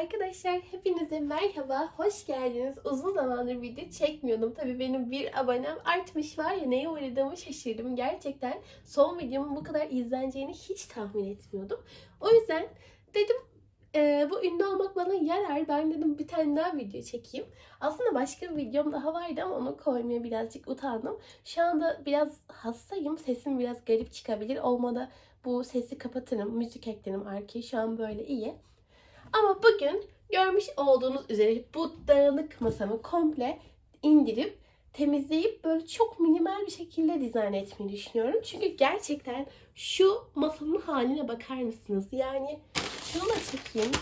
Arkadaşlar hepinize merhaba, hoş geldiniz. Uzun zamandır video çekmiyordum. Tabii benim bir abonem artmış var ya neye uğradığımı şaşırdım. Gerçekten son videomun bu kadar izleneceğini hiç tahmin etmiyordum. O yüzden dedim e, bu ünlü olmak bana yarar. Ben dedim bir tane daha video çekeyim. Aslında başka bir videom daha vardı ama onu koymaya birazcık utandım. Şu anda biraz hastayım. Sesim biraz garip çıkabilir. Olmadı bu sesi kapatırım. Müzik eklerim arkaya. Şu an böyle iyi. Ama bugün görmüş olduğunuz üzere bu dağınık masamı komple indirip temizleyip böyle çok minimal bir şekilde dizayn etmeyi düşünüyorum. Çünkü gerçekten şu masamın haline bakar mısınız? Yani şunu da çekeyim.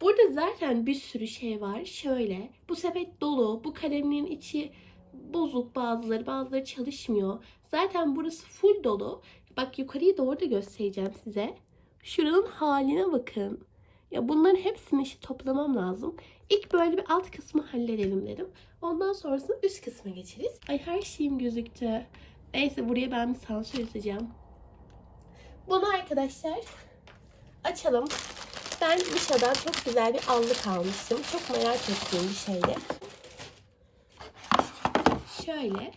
Burada zaten bir sürü şey var. Şöyle bu sepet dolu. Bu kalemlerin içi bozuk bazıları. Bazıları çalışmıyor. Zaten burası full dolu. Bak yukarıyı doğru da göstereceğim size. Şuranın haline bakın. Ya bunların hepsini işte toplamam lazım. İlk böyle bir alt kısmı halledelim dedim. Ondan sonrasında üst kısma geçeriz. Ay her şeyim gözüktü. Neyse buraya ben bir sansür edeceğim. Bunu arkadaşlar açalım. Ben Misha'dan çok güzel bir allık almıştım. Çok merak ettiğim bir şeydi. Şöyle.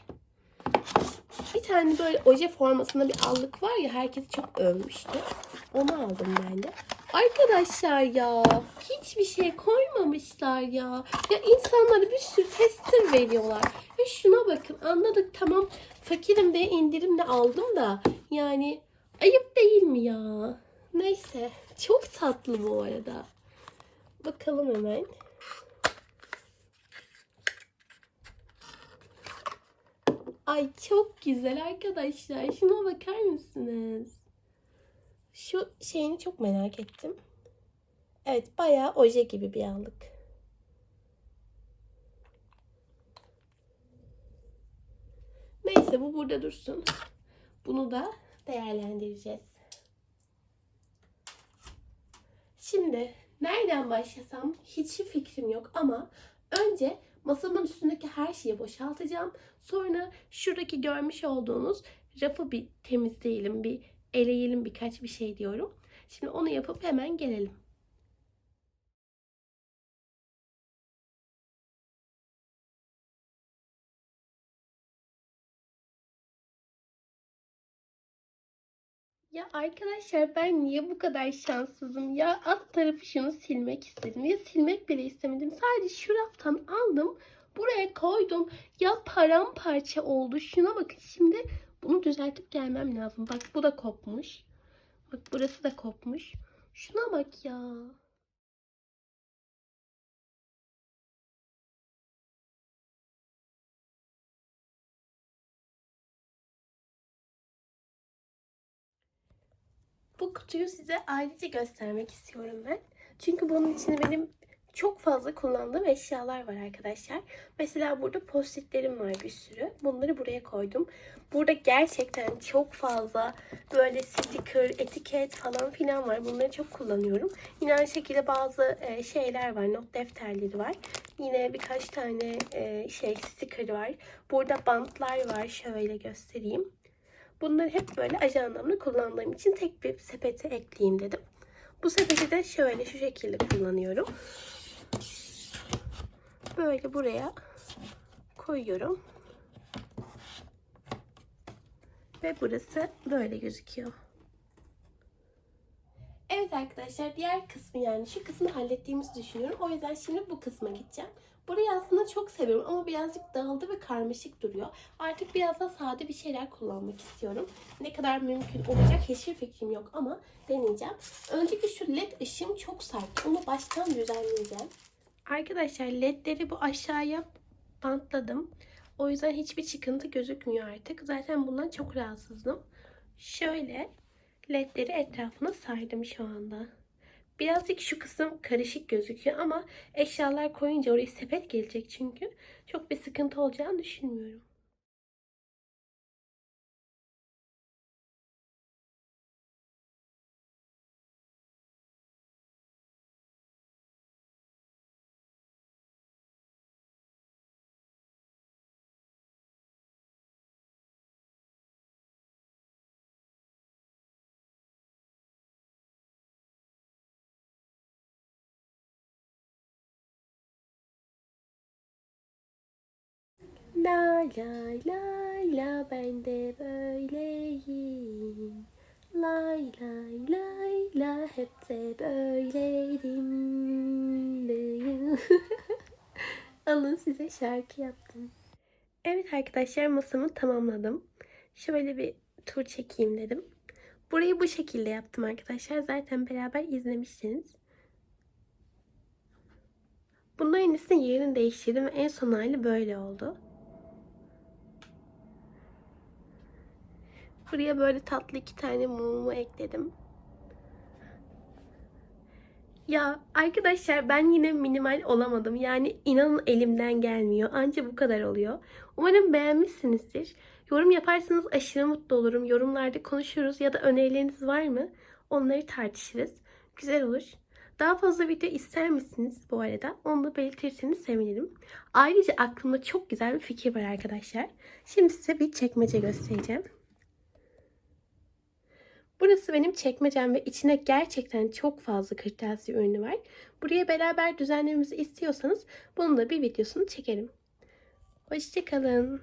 Bir tane böyle oje formasında bir allık var ya herkes çok övmüştü. Onu aldım ben de. Arkadaşlar ya hiçbir şey koymamışlar ya. Ya insanlara bir sürü tester veriyorlar. Ve şuna bakın anladık tamam fakirim diye indirimle aldım da yani ayıp değil mi ya? Neyse çok tatlı bu arada. Bakalım hemen. Ay çok güzel arkadaşlar. Şuna bakar mısınız? Şu şeyini çok merak ettim. Evet bayağı oje gibi bir allık. Neyse bu burada dursun. Bunu da değerlendireceğiz. Şimdi nereden başlasam hiçbir fikrim yok ama önce masamın üstündeki her şeyi boşaltacağım. Sonra şuradaki görmüş olduğunuz rafı bir temizleyelim, bir eleyelim birkaç bir şey diyorum. Şimdi onu yapıp hemen gelelim. Ya arkadaşlar ben niye bu kadar şanssızım? Ya alt tarafı şunu silmek istedim. Ya silmek bile istemedim. Sadece şu raftan aldım. Buraya koydum. Ya paramparça oldu. Şuna bakın şimdi bunu düzeltip gelmem lazım. Bak bu da kopmuş. Bak burası da kopmuş. Şuna bak ya. Bu kutuyu size ayrıca göstermek istiyorum ben. Çünkü bunun içinde benim çok fazla kullandığım eşyalar var arkadaşlar. Mesela burada postitlerim var bir sürü. Bunları buraya koydum. Burada gerçekten çok fazla böyle sticker, etiket falan filan var. Bunları çok kullanıyorum. Yine aynı şekilde bazı e, şeyler var. Not defterleri var. Yine birkaç tane e, şey sticker var. Burada bantlar var. Şöyle göstereyim. Bunları hep böyle ajandamda kullandığım için tek bir sepete ekleyeyim dedim. Bu sepeti de şöyle şu şekilde kullanıyorum. Böyle buraya koyuyorum. Ve burası böyle gözüküyor. Evet arkadaşlar diğer kısmı yani şu kısmı hallettiğimizi düşünüyorum. O yüzden şimdi bu kısma gideceğim. Burayı aslında çok seviyorum ama birazcık dağıldı ve karmaşık duruyor. Artık biraz daha sade bir şeyler kullanmak istiyorum. Ne kadar mümkün olacak hiçbir fikrim yok ama deneyeceğim. Önceki şu led ışığım çok sert. Onu baştan düzenleyeceğim. Arkadaşlar ledleri bu aşağıya bantladım. O yüzden hiçbir çıkıntı gözükmüyor artık. Zaten bundan çok rahatsızdım. Şöyle ledleri etrafına sardım şu anda. Birazcık şu kısım karışık gözüküyor ama eşyalar koyunca oraya sepet gelecek çünkü. Çok bir sıkıntı olacağını düşünmüyorum. La la la la ben de böyleyim. Lay lay lay la hep de böyleydim. Alın size şarkı yaptım. Evet arkadaşlar masamı tamamladım. Şöyle bir tur çekeyim dedim. Burayı bu şekilde yaptım arkadaşlar. Zaten beraber izlemiştiniz. Bunların iyisini yerini değiştirdim en son hali böyle oldu. Buraya böyle tatlı iki tane mumumu ekledim. Ya arkadaşlar ben yine minimal olamadım. Yani inanın elimden gelmiyor. Anca bu kadar oluyor. Umarım beğenmişsinizdir. Yorum yaparsanız aşırı mutlu olurum. Yorumlarda konuşuruz ya da önerileriniz var mı? Onları tartışırız. Güzel olur. Daha fazla video ister misiniz bu arada? Onu da belirtirseniz sevinirim. Ayrıca aklımda çok güzel bir fikir var arkadaşlar. Şimdi size bir çekmece göstereceğim. Burası benim çekmecem ve içine gerçekten çok fazla kırtasiye ürünü var. Buraya beraber düzenlememizi istiyorsanız bunun da bir videosunu çekerim. Hoşçakalın.